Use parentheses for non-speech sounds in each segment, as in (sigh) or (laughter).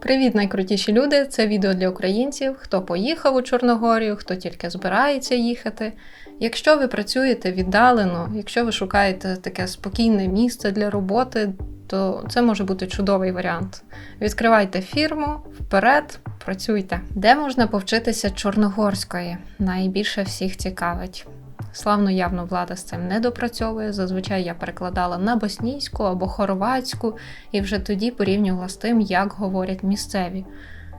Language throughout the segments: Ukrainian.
Привіт, найкрутіші люди! Це відео для українців, хто поїхав у Чорногорію, хто тільки збирається їхати. Якщо ви працюєте віддалено, якщо ви шукаєте таке спокійне місце для роботи, то це може бути чудовий варіант. Відкривайте фірму, вперед, працюйте. Де можна повчитися чорногорської? Найбільше всіх цікавить. Славно явно влада з цим не допрацьовує. Зазвичай я перекладала на боснійську або хорватську, і вже тоді порівнювала з тим, як говорять місцеві.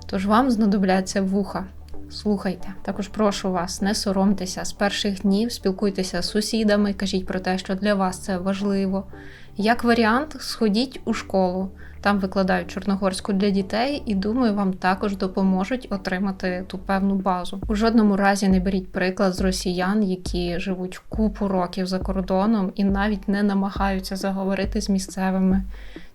Тож вам знадобляться вуха. Слухайте, також прошу вас, не соромтеся з перших днів, спілкуйтеся з сусідами, кажіть про те, що для вас це важливо. Як варіант, сходіть у школу. Там викладають чорногорську для дітей, і думаю, вам також допоможуть отримати ту певну базу. У жодному разі не беріть приклад з росіян, які живуть купу років за кордоном і навіть не намагаються заговорити з місцевими.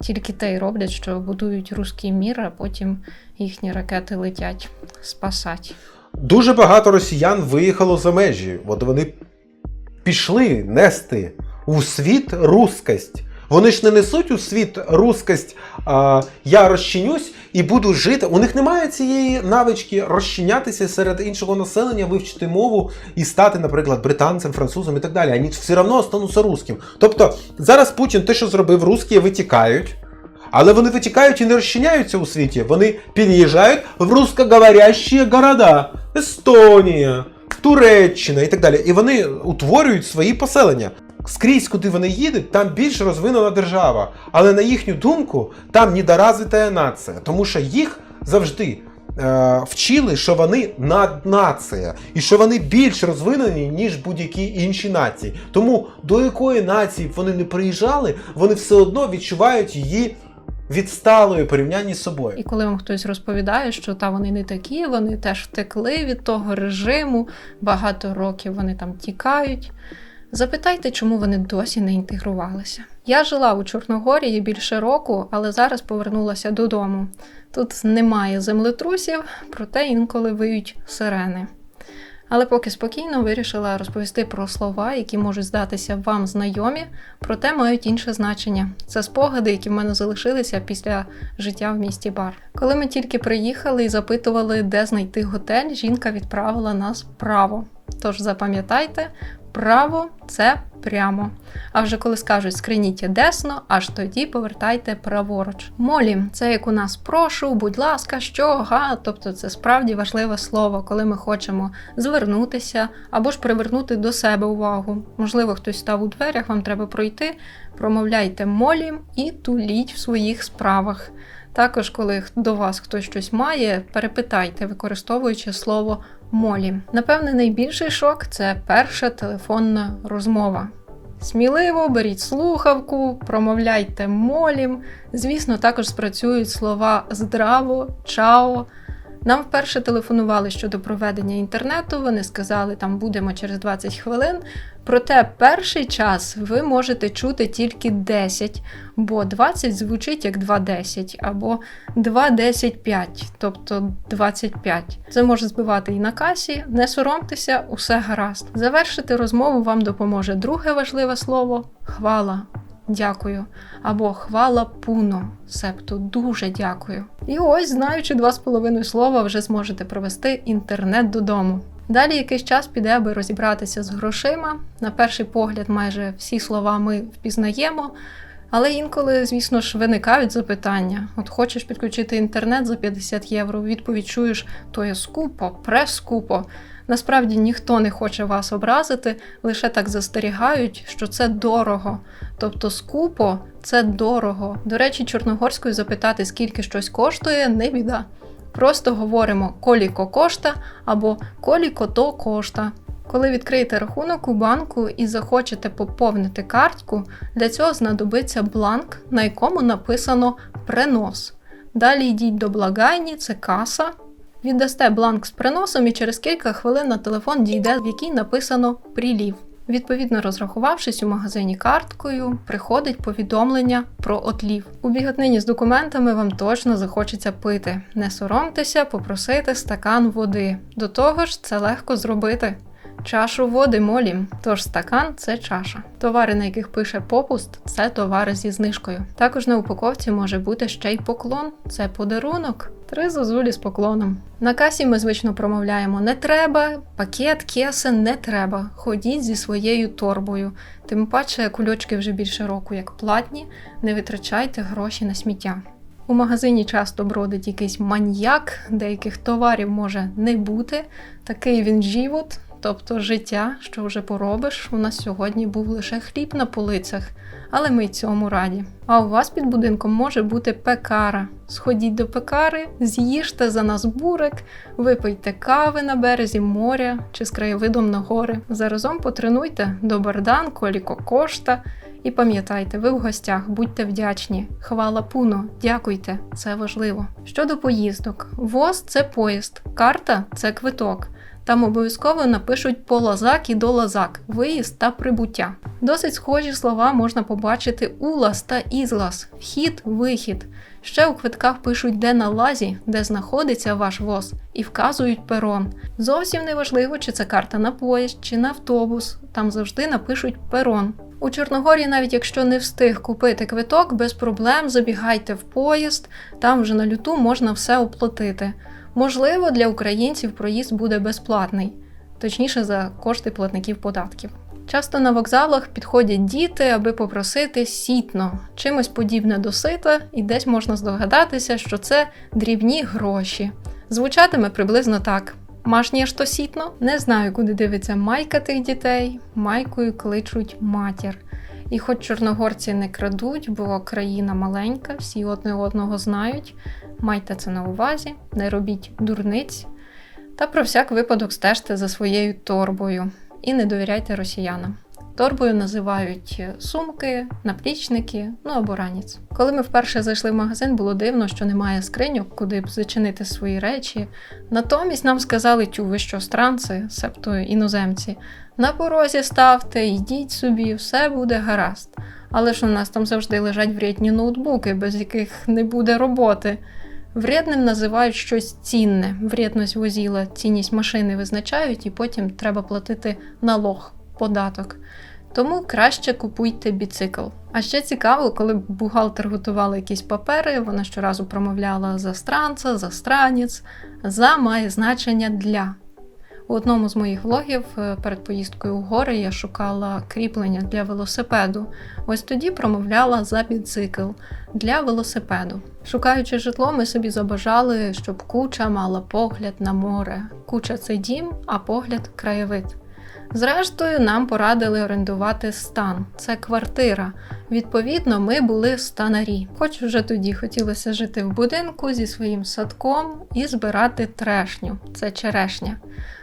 Тільки те й роблять, що будують руський мір, а потім їхні ракети летять спасать. Дуже багато росіян виїхало за межі. От вони пішли нести у світ рускость. Вони ж не несуть у світ рускость, а, я розчинюсь і буду жити. У них немає цієї навички розчинятися серед іншого населення, вивчити мову і стати, наприклад, британцем, французом і так далі. Вони все одно остануться русським. Тобто зараз Путін те, що зробив, русські витікають. Але вони витікають і не розчиняються у світі. Вони переїжджають в русскоговорящі города. Естонія, Туреччина і так далі. І вони утворюють свої поселення. Скрізь, куди вони їдуть, там більш розвинена держава. Але на їхню думку, там недоразвита нація. Тому що їх завжди е, вчили, що вони наднація, і що вони більш розвинені, ніж будь-які інші нації. Тому до якої нації б вони не приїжджали, вони все одно відчувають її відсталою порівнянні з собою. І коли вам хтось розповідає, що та вони не такі, вони теж втекли від того режиму, багато років вони там тікають. Запитайте, чому вони досі не інтегрувалися. Я жила у Чорногорії більше року, але зараз повернулася додому. Тут немає землетрусів, проте інколи виють сирени. Але поки спокійно вирішила розповісти про слова, які можуть здатися вам знайомі, проте мають інше значення. Це спогади, які в мене залишилися після життя в місті Бар. Коли ми тільки приїхали і запитували, де знайти готель, жінка відправила нас вправо. Тож запам'ятайте, право це прямо. А вже коли скажуть скриніть десно, аж тоді повертайте праворуч. Молі, це як у нас прошу, будь ласка, що, га, тобто це справді важливе слово, коли ми хочемо звернутися або ж привернути до себе увагу. Можливо, хтось став у дверях, вам треба пройти, промовляйте молі і туліть в своїх справах. Також, коли до вас хтось щось має, перепитайте, використовуючи слово молі. Напевне, найбільший шок це перша телефонна розмова. Сміливо беріть слухавку, промовляйте молім. Звісно, також спрацюють слова здраво, чао. Нам вперше телефонували щодо проведення інтернету. Вони сказали, там будемо через 20 хвилин. Проте перший час ви можете чути тільки 10, бо 20 звучить як 2.10 або 2.10.5, тобто 25. Це може збивати і на касі. Не соромтеся, усе гаразд. Завершити розмову вам допоможе друге важливе слово хвала. Дякую. Або хвала пуно, септо дуже дякую. І ось, знаючи два з половиною слова, вже зможете провести інтернет додому. Далі якийсь час піде, аби розібратися з грошима. На перший погляд, майже всі слова ми впізнаємо. Але інколи, звісно ж, виникають запитання: от хочеш підключити інтернет за 50 євро, відповідь чуєш, то є скупо, прескупо. Насправді ніхто не хоче вас образити, лише так застерігають, що це дорого. Тобто скупо це дорого. До речі, чорногорською запитати, скільки щось коштує, не біда. Просто говоримо коліко кошта або коліко то кошта. Коли відкриєте рахунок у банку і захочете поповнити картку, для цього знадобиться бланк, на якому написано Пренос. Далі йдіть до благайні, це каса. Віддасте бланк з приносом і через кілька хвилин на телефон дійде, в якій написано Прилів. Відповідно, розрахувавшись у магазині карткою, приходить повідомлення про отлів. У біготнині з документами вам точно захочеться пити. Не соромтеся, попросити стакан води. До того ж, це легко зробити. Чашу води молім. Тож стакан це чаша. Товари, на яких пише попуст, це товари зі знижкою. Також на упаковці може бути ще й поклон. Це подарунок. Три зозулі з поклоном. На касі ми звично промовляємо не треба, пакет, кеси не треба. Ходіть зі своєю торбою. Тим паче кульочки вже більше року як платні, не витрачайте гроші на сміття. У магазині часто бродить якийсь маньяк, деяких товарів може не бути. Такий він живот, тобто життя, що вже поробиш. У нас сьогодні був лише хліб на полицях, але ми й цьому раді. А у вас під будинком може бути пекара. Сходіть до пекари, з'їжте за нас бурик, випийте кави на березі моря чи з краєвидом на гори. Заразом потренуйте до бардан, коліко кошта. І пам'ятайте, ви в гостях, будьте вдячні. Хвала пуно, дякуйте, це важливо. Щодо поїздок, ВОЗ це поїзд, карта це квиток. Там обов'язково напишуть по лазак і до лазак, виїзд та прибуття. Досить схожі слова можна побачити улаз та ізлаз, вхід, вихід. Ще у квитках пишуть, де на лазі, де знаходиться ваш воз, і вказують перон. Зовсім не важливо, чи це карта на поїзд, чи на автобус. Там завжди напишуть перон. У Чорногорії, навіть якщо не встиг купити квиток, без проблем забігайте в поїзд, там вже на люту можна все оплатити. Можливо, для українців проїзд буде безплатний, точніше за кошти платників податків. Часто на вокзалах підходять діти, аби попросити сітно, чимось подібне до сита, і десь можна здогадатися, що це дрібні гроші. Звучатиме приблизно так. Машні ж то сітно? Не знаю, куди дивиться майка тих дітей. Майкою кличуть матір. І хоч чорногорці не крадуть, бо країна маленька, всі одне одного знають. Майте це на увазі, не робіть дурниць. Та про всяк випадок стежте за своєю торбою і не довіряйте росіянам. Торбою називають сумки, наплічники, ну або ранець. Коли ми вперше зайшли в магазин, було дивно, що немає скриньок, куди б зачинити свої речі. Натомість нам сказали, тю, ви що странці, себто іноземці, на порозі ставте, йдіть собі, все буде гаразд. Але ж у нас там завжди лежать врядні ноутбуки, без яких не буде роботи. Вредним називають щось цінне. Вредність возіла, цінність машини визначають, і потім треба платити налог, податок. Тому краще купуйте біцикл. А ще цікаво, коли бухгалтер готувала якісь папери, вона щоразу промовляла за странця, за странець, за має значення для. У одному з моїх влогів е, перед поїздкою у гори я шукала кріплення для велосипеду. Ось тоді промовляла за біцикл для велосипеду. Шукаючи житло, ми собі забажали, щоб куча мала погляд на море. Куча це дім, а погляд краєвид. Зрештою, нам порадили орендувати стан. Це квартира. Відповідно, ми були станарі. Хоч вже тоді хотілося жити в будинку зі своїм садком і збирати трешню. Це черешня.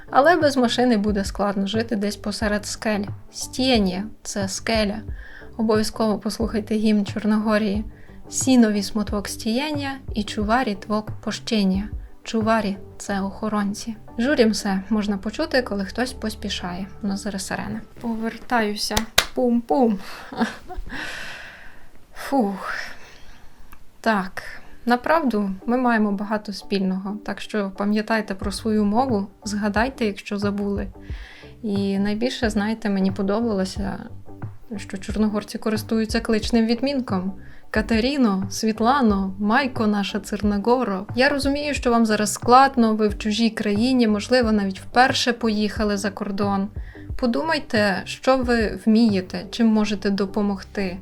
Але без машини буде складно жити десь посеред скель. Стєнія це скеля. Обов'язково послухайте гімн Чорногорії. Сінові смотвок стієння і чуварі твок пощення. Чуварі це охоронці. Журімся можна почути, коли хтось поспішає. У нас зараз сирена. Повертаюся. Пум-пум. (laughs) Фух. Так. Направду, ми маємо багато спільного, так що пам'ятайте про свою мову, згадайте, якщо забули. І найбільше, знаєте, мені подобалося, що чорногорці користуються кличним відмінком. Катеріно, Світлано, Майко, наша Цирнагоро. Я розумію, що вам зараз складно, ви в чужій країні, можливо, навіть вперше поїхали за кордон. Подумайте, що ви вмієте, чим можете допомогти.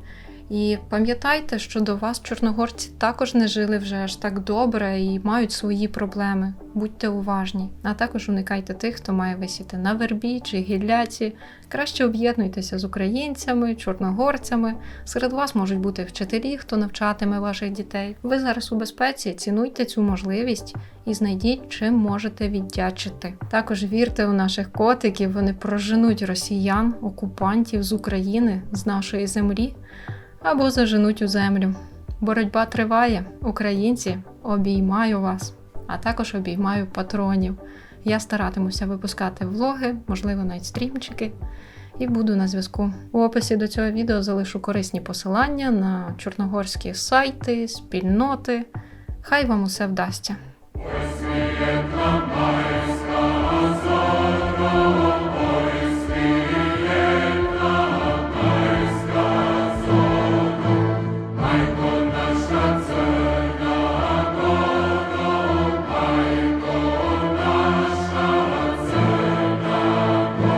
І пам'ятайте, що до вас чорногорці також не жили вже аж так добре і мають свої проблеми. Будьте уважні, а також уникайте тих, хто має висіти на вербі чи гілляці. Краще об'єднуйтеся з українцями, чорногорцями. Серед вас можуть бути вчителі, хто навчатиме ваших дітей. Ви зараз у безпеці, цінуйте цю можливість і знайдіть, чим можете віддячити. Також вірте у наших котиків, вони проженуть росіян, окупантів з України, з нашої землі або заженуть у землю. Боротьба триває, українці, обіймаю вас, а також обіймаю патронів. Я старатимуся випускати влоги, можливо, навіть стрімчики, і буду на зв'язку. У описі до цього відео залишу корисні посилання на чорногорські сайти, спільноти. Хай вам усе вдасться.